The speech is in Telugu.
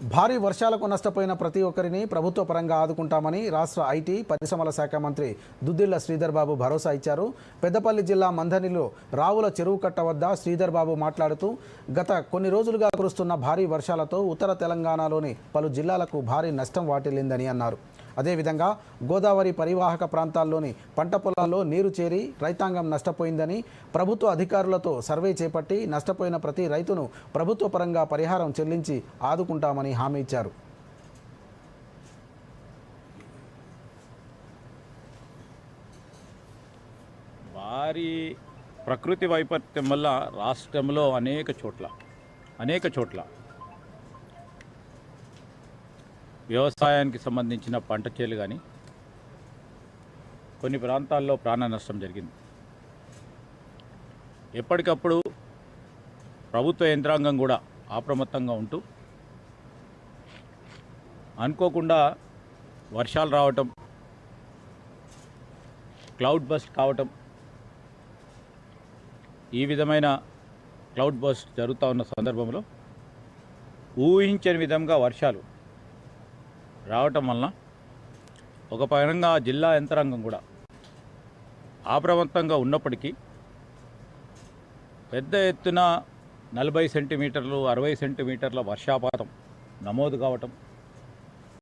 భారీ వర్షాలకు నష్టపోయిన ప్రతి ఒక్కరిని ప్రభుత్వ పరంగా ఆదుకుంటామని రాష్ట్ర ఐటీ పరిశ్రమల శాఖ మంత్రి దుద్దిళ్ళ శ్రీధర్ బాబు భరోసా ఇచ్చారు. పెద్దపల్లి జిల్లా మంధనిలో రావుల చెరువు కట్ట వద్ద శ్రీధర్ బాబు మాట్లాడుతూ గత కొన్ని రోజులుగా కురుస్తున్న భారీ వర్షాలతో ఉత్తర తెలంగాణలోని పలు జిల్లాలకు భారీ నష్టం వాటిల్లిందని అన్నారు. అదేవిధంగా గోదావరి పరివాహక ప్రాంతాల్లోని పంట పొలాల్లో నీరు చేరి రైతాంగం నష్టపోయిందని ప్రభుత్వ అధికారులతో సర్వే చేపట్టి నష్టపోయిన ప్రతి రైతును ప్రభుత్వ పరంగా పరిహారం చెల్లించి ఆదుకుంటామని హామీ ఇచ్చారు. భారీ ప్రకృతి వైపరీత్యం వల్ల రాష్ట్రంలో అనేక చోట్ల అనేక చోట్ల వ్యవసాయానికి సంబంధించిన పంట చేలు కానీ కొన్ని ప్రాంతాల్లో ప్రాణ నష్టం జరిగింది. ఎప్పటికప్పుడు ప్రభుత్వ యంత్రాంగం కూడా అప్రమత్తంగా ఉంటూ అనుకోకుండా వర్షాలు రావటం క్లౌడ్ బస్ట్ కావటం ఈ విధమైన క్లౌడ్ బస్ట్ జరుగుతూ ఉన్న సందర్భంలో ఊహించని విధంగా వర్షాలు రావటం వలన ఒక పరంగా జిల్లా యంత్రాంగం కూడా అప్రమత్తంగా ఉన్నప్పటికీ పెద్ద ఎత్తున నలభై సెంటీమీటర్లు అరవై సెంటీమీటర్ల వర్షాపాతం నమోదు కావటం